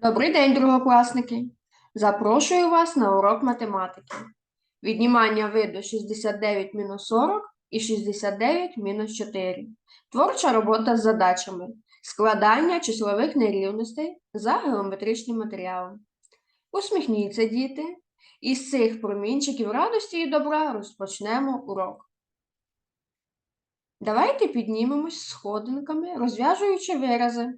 Добрий день, другокласники! Запрошую вас на урок математики. Віднімання виду 69 мінус 40 і 69 мінус 4. Творча робота з задачами. Складання числових нерівностей за геометричним матеріалом. Усміхніться, діти! Із цих промінчиків радості і добра розпочнемо урок. Давайте піднімемось сходинками, розв'яжуючи вирази.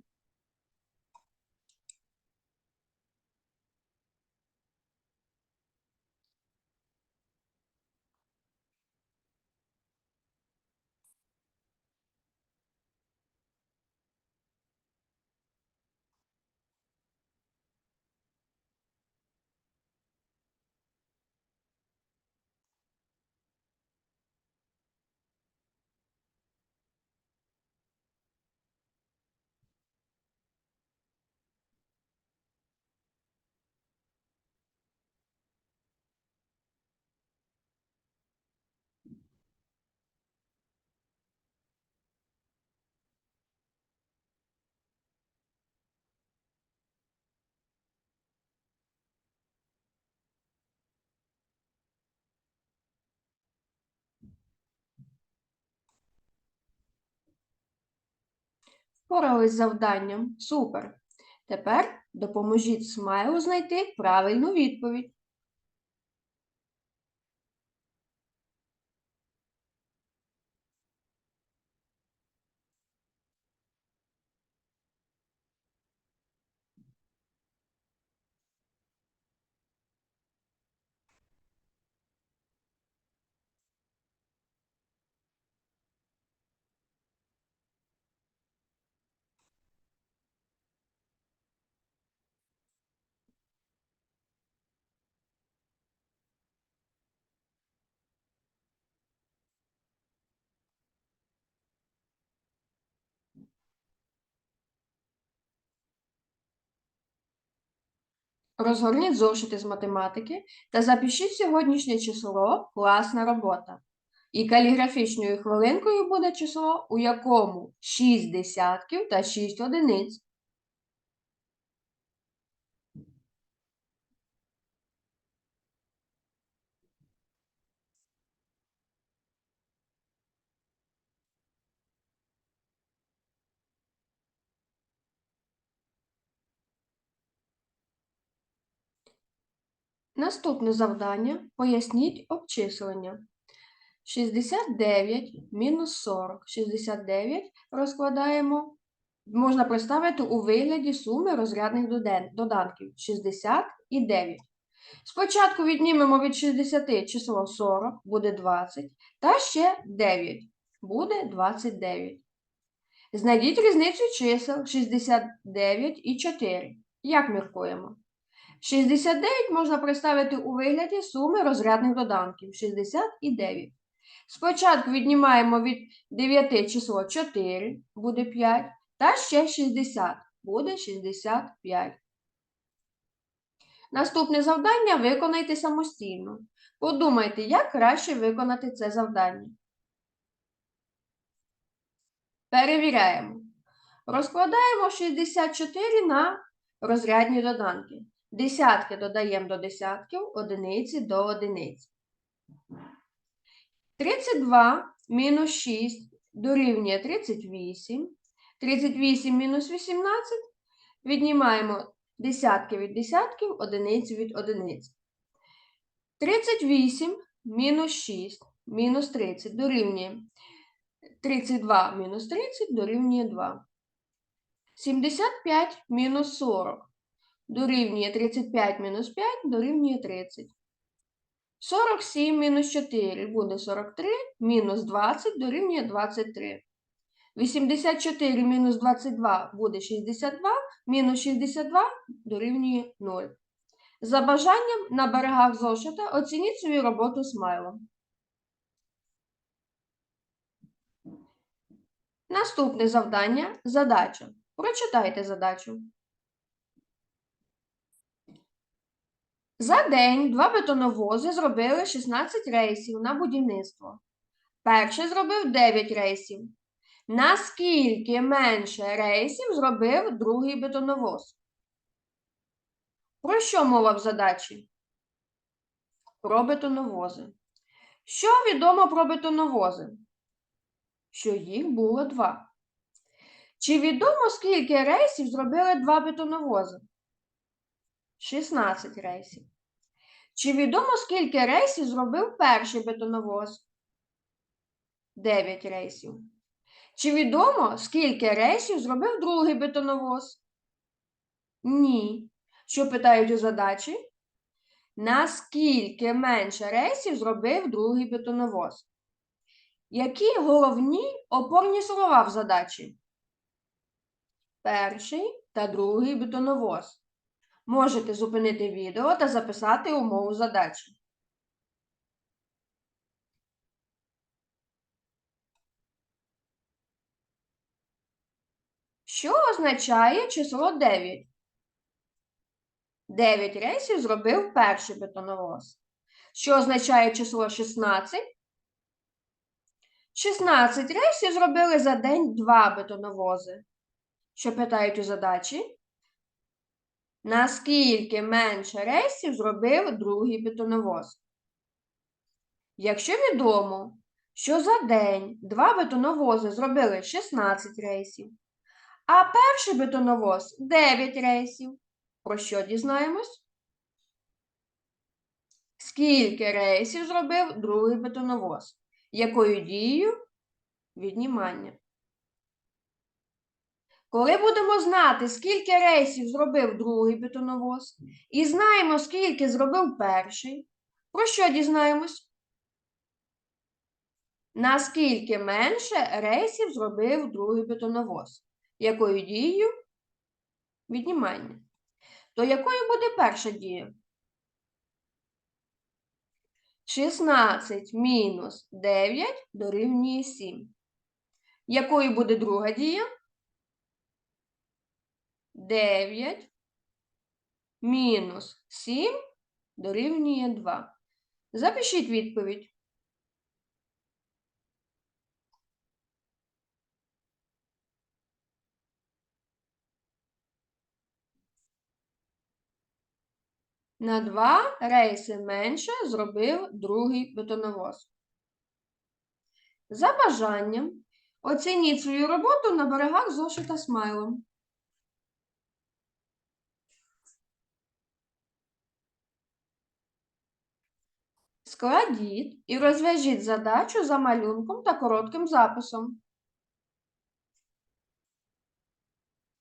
Впорались з завданням. Супер. Тепер допоможіть смайлу знайти правильну відповідь. Розгорніть зошити з математики та запишіть сьогоднішнє число класна робота. І каліграфічною хвилинкою буде число, у якому 6 десятків та 6 одиниць. Наступне завдання поясніть обчислення. 69 мінус 40. 69 розкладаємо, можна представити у вигляді суми розрядних доданків 60 і 9. Спочатку віднімемо від 60 число 40, буде 20, та ще 9, буде 29. Знайдіть різницю чисел 69 і 4. Як міркуємо? 69 можна представити у вигляді суми розрядних доданків 60 і 9. Спочатку віднімаємо від 9 число 4, буде 5, та ще 60, буде 65. Наступне завдання виконайте самостійно. Подумайте, як краще виконати це завдання. Перевіряємо. Розкладаємо 64 на розрядні доданки. Десятки додаємо до десятків, одиниці до одиниць. 32 мінус 6 дорівнює 38. 38 мінус 18 віднімаємо десятки від десятків, одиниці від одиниць. 38 мінус 6 мінус 30 дорівнює 32 мінус 30 дорівнює 2. 75 мінус 40 дорівнює 35 мінус 5 дорівнює 30. 47 мінус 4 буде 43, мінус 20 дорівнює 23. 84 мінус 22 буде 62, мінус 62 дорівнює 0. За бажанням на берегах зошита оцініть свою роботу смайлом. Наступне завдання задача. Прочитайте задачу. За день два бетоновози зробили 16 рейсів на будівництво. Перший зробив 9 рейсів. Наскільки менше рейсів зробив другий бетоновоз? Про що мова в задачі? Про бетоновози. Що відомо про бетоновози? Що їх було два. Чи відомо, скільки рейсів зробили два бетоновози? 16 рейсів. Чи відомо, скільки рейсів зробив перший бетоновоз? 9 рейсів. Чи відомо, скільки рейсів зробив другий бетоновоз? Ні. Що питають у задачі? Наскільки менше рейсів зробив другий бетоновоз? Які головні опорні слова в задачі? Перший та другий бетоновоз. Можете зупинити відео та записати умову задачі. Що означає число 9? 9 рейсів зробив перший бетоновоз. Що означає число 16? 16 рейсів зробили за день два бетоновози. Що питають у задачі? Наскільки менше рейсів зробив другий бетоновоз? Якщо відомо, що за день два бетоновози зробили 16 рейсів, а перший бетоновоз 9 рейсів, про що дізнаємось? Скільки рейсів зробив другий бетоновоз? Якою дією? Віднімання. Коли будемо знати, скільки рейсів зробив другий бетоновоз, і знаємо, скільки зробив перший, про що дізнаємось? Наскільки менше рейсів зробив другий бетоновоз? Якою дією? Віднімання. То якою буде перша дія? 16 мінус 9 дорівнює 7. Якою буде друга дія? 9 мінус 7 дорівнює 2. Запишіть відповідь. На 2 рейси менше зробив другий бетоновоз. За бажанням оцініть свою роботу на берегах зошита смайлом. Складіть і розв'яжіть задачу за малюнком та коротким записом.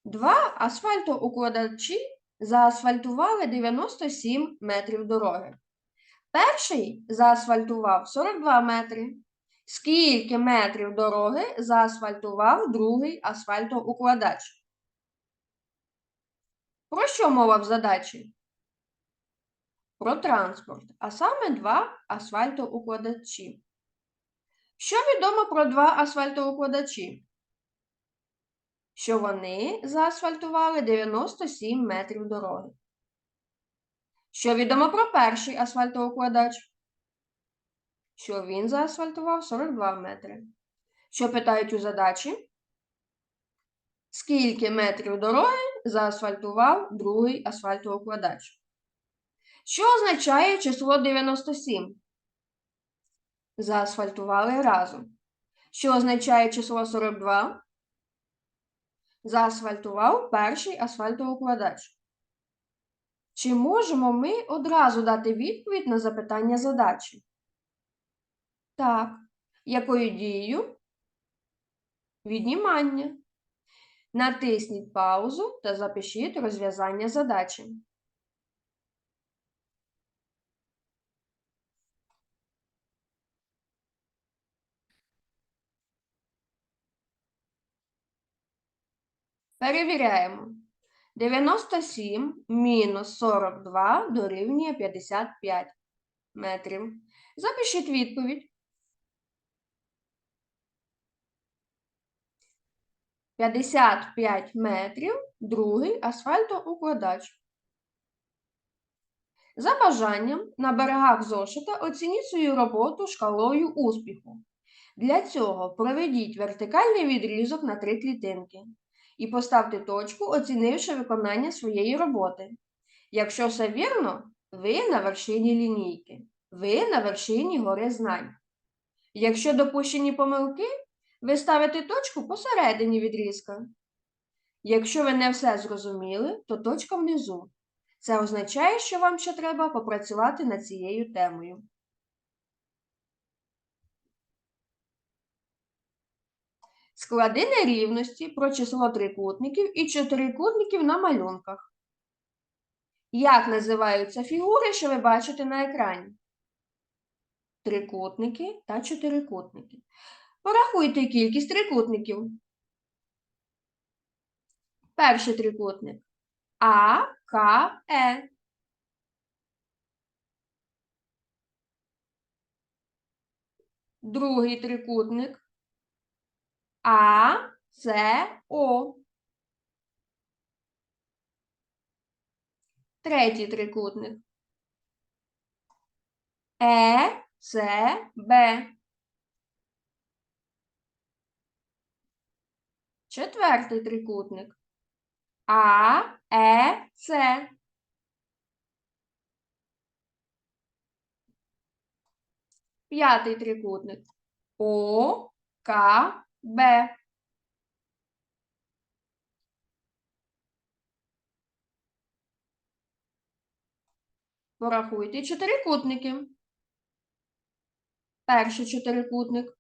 Два асфальтоукладачі заасфальтували 97 метрів дороги. Перший заасфальтував 42 метри. Скільки метрів дороги заасфальтував другий асфальтоукладач? Про що мова в задачі? Про транспорт, а саме два асфальтоукладачі. Що відомо про два асфальтоукладачі? Що вони заасфальтували 97 метрів дороги. Що відомо про перший асфальтоукладач? Що він заасфальтував 42 метри. Що питають у задачі? Скільки метрів дороги заасфальтував другий асфальтоукладач? Що означає число 97? Заасфальтували разом. Що означає число 42? Заасфальтував перший асфальтоукладач. Чи можемо ми одразу дати відповідь на запитання задачі? Так. Якою дією? Віднімання. Натисніть паузу та запишіть розв'язання задачі. Перевіряємо. 97 мінус 42 дорівнює 55 метрів. Запишіть відповідь. 55 метрів другий асфальтоукладач. За бажанням на берегах зошита оцініть свою роботу шкалою успіху. Для цього проведіть вертикальний відрізок на три клітинки і поставте точку, оцінивши виконання своєї роботи. Якщо все вірно, ви на вершині лінійки, ви на вершині гори знань. Якщо допущені помилки, ви ставите точку посередині відрізка. Якщо ви не все зрозуміли, то точка внизу. Це означає, що вам ще треба попрацювати над цією темою. Склади нерівності про число трикутників і чотирикутників на малюнках. Як називаються фігури, що ви бачите на екрані? Трикутники та чотирикутники. Порахуйте кількість трикутників. Перший трикутник А, К, Е. Другий трикутник А, С, О. Третій трикутник Е, С, Б. Четвертий трикутник А, Е, С. П'ятий трикутник О, К, Б. Порахуйте чотирикутники. Перший чотирикутник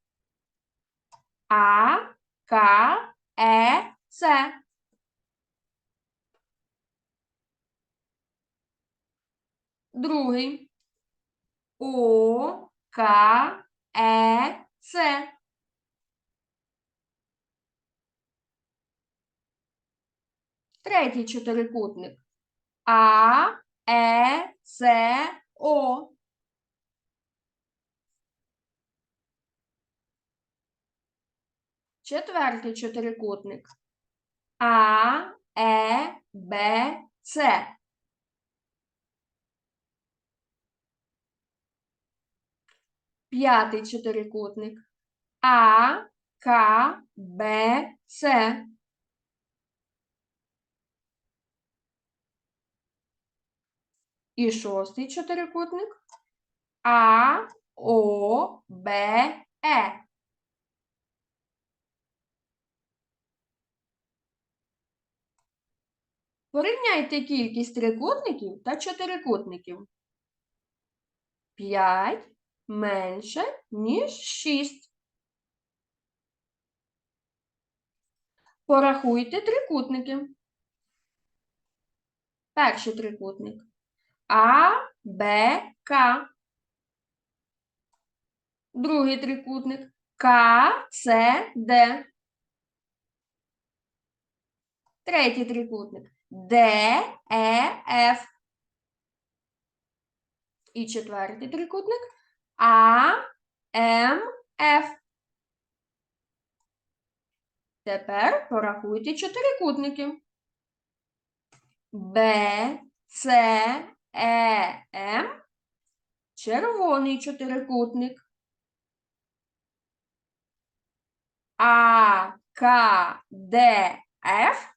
А, К, Е, С. Другий О, К, Е, С. Третій чотирикутник А, Е, С, О. Четвертий чотирикутник А, Е, Б, С. П'ятий чотирикутник А, К, Б, С. І шостий чотирикутник А, О, Б, Е. Порівняйте кількість трикутників та чотирикутників. 5 менше, ніж 6. Порахуйте трикутники. Перший трикутник. А, Б, К. Другий трикутник. К, С, Д. Третій трикутник. Д, Е, Ф. І четвертий трикутник. А, М, Ф. Тепер порахуйте чотирикутники. Б, С, Е, М. Червоний чотирикутник. А, К, Д, Ф.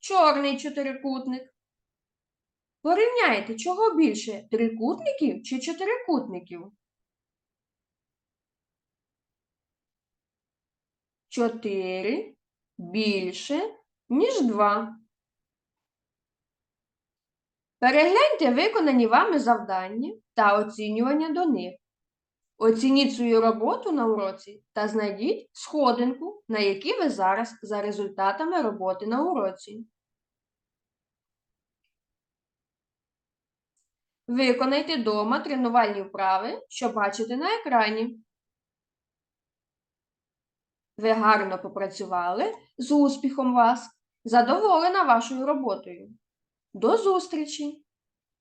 Чорний чотирикутник. Порівняйте, чого більше трикутників чи чотирикутників? Чотири більше, ніж два. Перегляньте виконані вами завдання та оцінювання до них. Оцініть свою роботу на уроці та знайдіть сходинку, на якій ви зараз за результатами роботи на уроці. Виконайте дома тренувальні вправи, що бачите на екрані. Ви гарно попрацювали з успіхом вас. Задоволена вашою роботою. До зустрічі!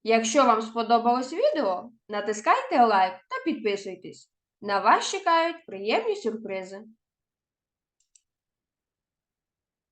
Якщо вам сподобалось відео, натискайте лайк та підписуйтесь. На вас чекають приємні сюрпризи.